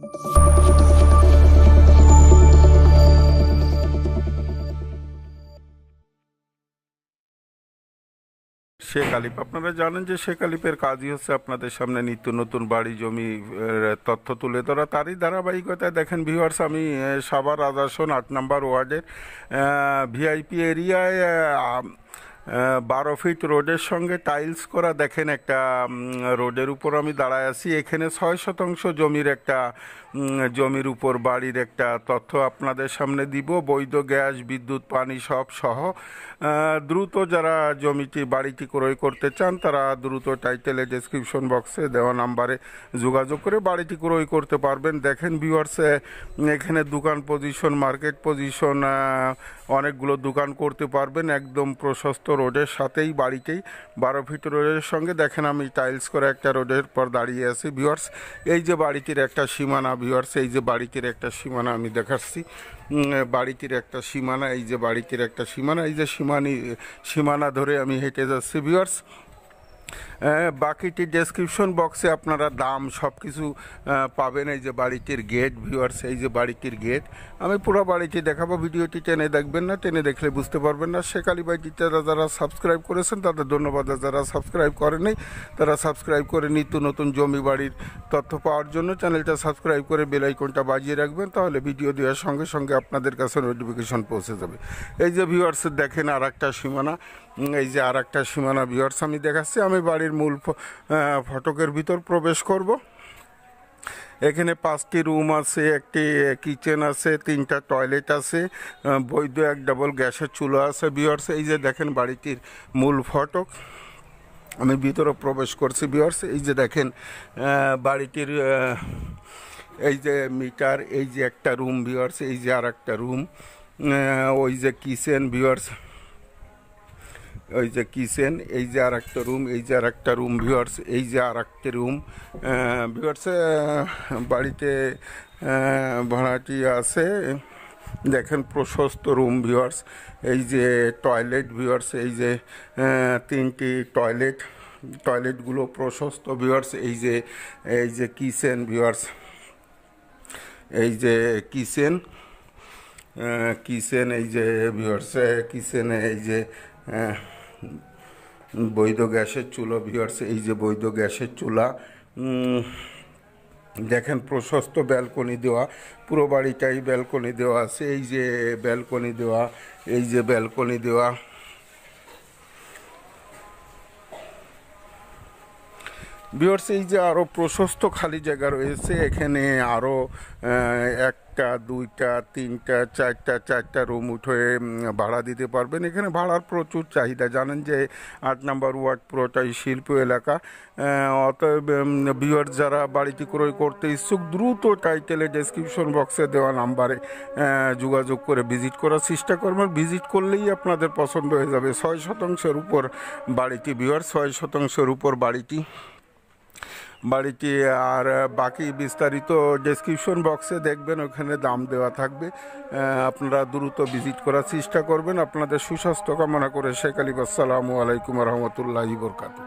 শেখ আলিপ আপনারা জানেন যে শেখ আলিপের কাজই হচ্ছে আপনাদের সামনে নিত্য নতুন বাড়ি, জমি তথ্য তুলে ধরা। তারই ধারাবাহিকতায় দেখেন ভিউয়ার্স আমি সাভার আদাসন আট নম্বর ওয়ার্ডের ভিআইপি এরিয়ায় বারো ফিট রোডের সঙ্গে টাইলস করা, দেখেন একটা রোডের উপর আমি দাঁড়ায় আছি। এখানে ছয় শতাংশ জমির একটা জমির উপর বাড়ির একটা তথ্য আপনাদের সামনে দিব। বৈধ গ্যাস, বিদ্যুৎ, পানি সব সহ দ্রুত যারা জমিটি, বাড়িটি ক্রয় করতে চান, তারা দ্রুত টাইটেলে ডেসক্রিপশন বক্সে দেওয়া নাম্বারে যোগাযোগ করে বাড়িটি ক্রয় করতে পারবেন। দেখেন ভিউয়ার্সে এখানে দোকান পজিশন মার্কেট পজিশন অনেকগুলো দোকান করতে পারবেন। একদম প্রশস্ত রোডের সাথেই বাড়িতেই বারো ফিট রোডের সঙ্গে। দেখেন আমি টাইলস করে একটা রোডের পর দাঁড়িয়ে আছি ভিওয়ার্স এই যে বাড়িটির একটা সীমানা ভিওর্স এই যে বাড়িটির একটা সীমানা আমি দেখাচ্ছি। বাড়িটির একটা সীমানা এই যে বাড়িটির একটা সীমানা এই যে সীমানি সীমানা ধরে আমি হেঁটে যাচ্ছি ভিউয়ার্স আহ, বাকিটি ডেসক্রিপশন বক্সে আপনারা দাম সব কিছু পাবেন এই যে বাড়িটির গেট ভিউয়ার্স এই যে বাড়িটির গেট আমি পুরো বাড়িটি দেখাবো, ভিডিওটি টেনে দেখবেন না, টেনে দেখলে বুঝতে পারবেন না। শেখালি বাড়িটিতে যারা সাবস্ক্রাইব করেছেন, তাদের ধন্যবাদ। যারা সাবস্ক্রাইব করেনি তারা সাবস্ক্রাইব করে নিত্য নতুন জমি বাড়ির তথ্য পাওয়ার জন্য চ্যানেলটা সাবস্ক্রাইব করে বেল আইকনটা বাজিয়ে রাখবেন, তাহলে ভিডিও দেওয়ার সঙ্গে সঙ্গে আপনাদের কাছে নোটিফিকেশন পৌঁছে যাবে। এই যে ভিউয়ার্স দেখেন আর একটা সীমানা এই যে আর একটা সীমানা ভিউয়ার্স আমি দেখাচ্ছি। আমি বাড়ির মূল ফটকের ভিতর প্রবেশ করব। এখানে পাঁচটি রুম আছে, একটি কিচেন আছে, তিনটা টয়লেট আছে বৈধ এক ডাবল গ্যাসের চুলো আছে, বিয়ার্স। এই যে দেখেন বাড়িটির মূল ফটক। আমি ভিতরে প্রবেশ করছি, বিয়ার্স। এই যে দেখেন বাড়িটির এই যে মিটার, এই যে একটা রুম, বিয়ার্স। এই যে আর একটা রুম ওই যে কিচেন, বিয়ার্স। ওই যে কিচেন, এই যে আর একটা রুম, এই যে আর একটা রুম, ভিউয়ার্স, এই যে আর একটা রুম ভিউয়ার্স বাড়িতে ভাড়াটি আছে। দেখেন প্রশস্ত রুম, ভিউয়ার্স। এই যে টয়লেট, ভিউয়ার্স, এই যে তিনটি টয়লেট। টয়লেটগুলো প্রশস্ত, ভিউয়ার্স। এই যে এই যে কিচেন, ভিউয়ার্স। এই যে কিচেন কিচেন, এই যে, ভিউয়ার্স, কিচেনে এই যে বৈধ গ্যাসের চুলো ভিওর্স এই যে বৈধ গ্যাসের চুলা দেখেন প্রশস্ত ব্যালকনি দেওয়া, পুরো বাড়িটাই ব্যালকনি দেওয়া আছে, এই যে ব্যালকনি দেওয়া, এই যে ব্যালকনি দেওয়া। বিহার্স এই যে আরও প্রশস্ত খালি জায়গা রয়েছে, এখানে আরও একটা, দুইটা, তিনটা, চারটা চারটা রুম উঠে ভাড়া দিতে পারবেন। এখানে ভাড়ার প্রচুর চাহিদা। জানেন যে আট নাম্বার ওয়ার্ড পুরোটাই শিল্প এলাকা। অতএব বিহার যারা বাড়িটি ক্রয় করতে ইচ্ছুক, দ্রুত টাইটেলে ডেসক্রিপশন বক্সে দেওয়া নাম্বারে যোগাযোগ করে ভিজিট করার চেষ্টা করবেন। ভিজিট করলেই আপনাদের পছন্দ হয়ে যাবে। ছয় শতাংশের উপর বাড়িটি, বিহার ছয় শতাংশের উপর বাড়িটি। বাড়িটি আর বাকি বিস্তারিত ডেসক্রিপশন বক্সে দেখবেন, ওখানে দাম দেওয়া থাকবে। আপনারা দ্রুত ভিজিট করার চেষ্টা করবেন। আপনাদের সুস্বাস্থ্য কামনা করে শেখ আলী আসসালামু আলাইকুম রহমতুল্লাহ বরকাতু